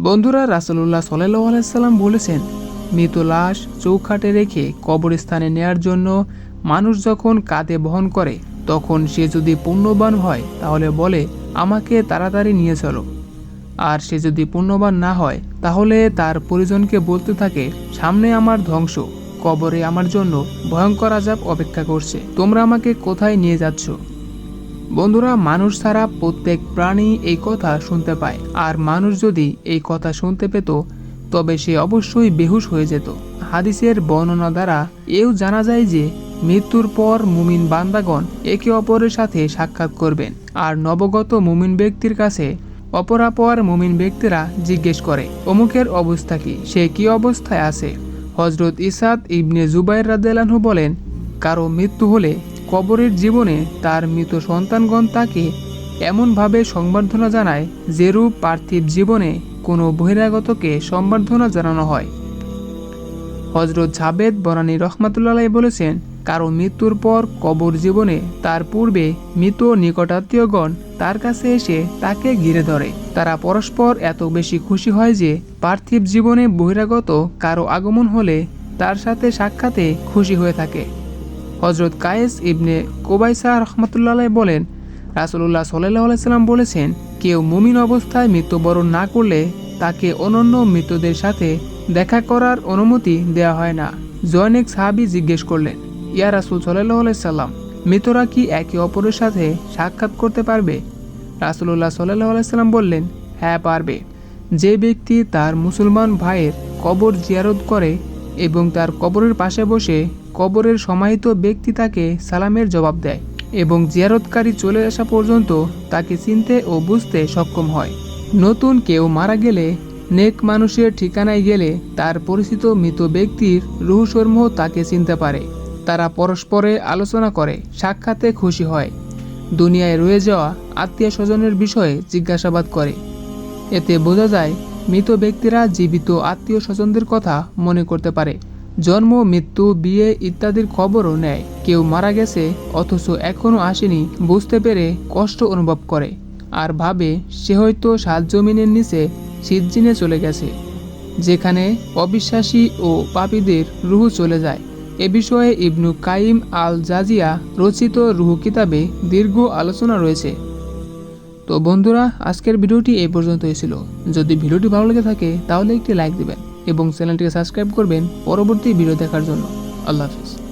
বন্ধুরা রাসুল্লাহ সাল্লাহ আলাইসাল্লাম বলেছেন, মৃত লাশ চৌখাটে রেখে কবরস্থানে নেয়ার জন্য মানুষ যখন কাঁধে বহন করে, তখন সে যদি পুণ্যবান হয়, তাহলে বলে, আমাকে তাড়াতাড়ি নিয়ে চলো। আর সে যদি পুণ্যবান না হয়, তাহলে তার পরিজনকে বলতে থাকে, সামনে আমার ধ্বংস, কবরে আমার জন্য ভয়ঙ্কর আজাব অপেক্ষা করছে। তোমরা আমাকে কোথায় নিয়ে যাচ্ছ? বন্ধুরা, মানুষ ছাড়া প্রত্যেক প্রাণী এই কথা শুনতে পায়। আর মানুষ যদি এই কথা শুনতে পেত, তবে সে অবশ্যই বেহুশ হয়ে যেত। হাদিসের বর্ণনা দ্বারা এও জানা যায় যে, মৃত্যুর পর মুমিন বান্দাগণ একে অপরের সাথে সাক্ষাৎ করবেন। আর নবগত মুমিন ব্যক্তির কাছে অপরাপর মুমিন ব্যক্তিরা জিজ্ঞেস করে, অমুকের অবস্থা কি? সে কি অবস্থায় আছে? হজরত ইসাদ ইবনে জুবাইর রাদেলানহু বলেন, কারও মৃত্যু হলে কবরের জীবনে তার মৃত সন্তানগণ তাকে এমনভাবে সংবর্ধনা জানায় যেরূপ পার্থিব জীবনে কোনো বহিরাগতকে সম্বর্ধনা জানানো হয়। হজরত জাবেদ বরানী রহমাতুল্লাহ বলেছেন, কারও মৃত্যুর পর কবর জীবনে তার পূর্বে মৃত নিকটাত্মীয়গণ তার কাছে এসে তাকে ঘিরে ধরে। তারা পরস্পর এত বেশি খুশি হয় যে পার্থিব জীবনে বহিরাগত কারও আগমন হলে তার সাথে সাক্ষাতে খুশি হয়ে থাকে। হজরত কায়েস ইবনে কোবাইসা রহমতুল্লাহ বলেন রাসুল্লাহ সাল্লাহ সাল্লাম বলেছেন, কেউ মুমিন অবস্থায় মৃত্যুবরণ না করলে তাকে অনন্য মৃতদের সাথে দেখা করার অনুমতি দেওয়া হয় না। জয়নেক সাহাবি জিজ্ঞেস করলেন, ইয়া রাসুল সাল্লাহ সাল্লাম, মৃতরা কি একে অপরের সাথে সাক্ষাৎ করতে পারবে? রাসুল্লাহ সাল্লাহ সাল্লাম বললেন হ্যাঁ পারবে। যে ব্যক্তি তার মুসলমান ভাইয়ের কবর জিয়ারত করে এবং তার কবরের পাশে বসে কবরের সমাহিত ব্যক্তি তাকে সালামের জবাব দেয় এবং জিয়ারতকারী চলে আসা পর্যন্ত তাকে চিনতে ও বুঝতে সক্ষম হয়। নতুন কেউ মারা গেলে, নেক মানুষের ঠিকানায় গেলে তার পরিচিত মৃত ব্যক্তির রুহসমূহ তাকে চিনতে পারে। তারা পরস্পরে আলোচনা করে, সাক্ষাতে খুশি হয়। দুনিয়ায় রয়ে যাওয়া আত্মীয় স্বজনের বিষয়ে জিজ্ঞাসাবাদ করে। এতে বোঝা যায়, মৃত ব্যক্তিরা জীবিত আত্মীয় স্বজনদের কথা মনে করতে পারে। জন্ম, মৃত্যু, বিয়ে ইত্যাদির খবরও নেয়। কেউ মারা গেছে, অথচ এখনও আসেনি বুঝতে পেরে কষ্ট অনুভব করে। আর ভাবে, সে হয়তো সাত জমিনের নিচে সিজ্জিনে চলে গেছে, যেখানে অবিশ্বাসী ও পাপীদের রুহু চলে যায়। এ বিষয়ে ইবনু কাইম আল জাজিয়া রচিত রুহু কিতাবে দীর্ঘ আলোচনা রয়েছে। তো বন্ধুরা, আজকের ভিডিওটি এই পর্যন্তই ছিল। যদি ভিডিওটি ভালো লেগে থাকে, তাহলে একটি লাইক দিবেন। এবং চ্যানেলটিকে সাবস্ক্রাইব করবেন পরবর্তী ভিডিও দেখার জন্য। আল্লাহ হাফিজ।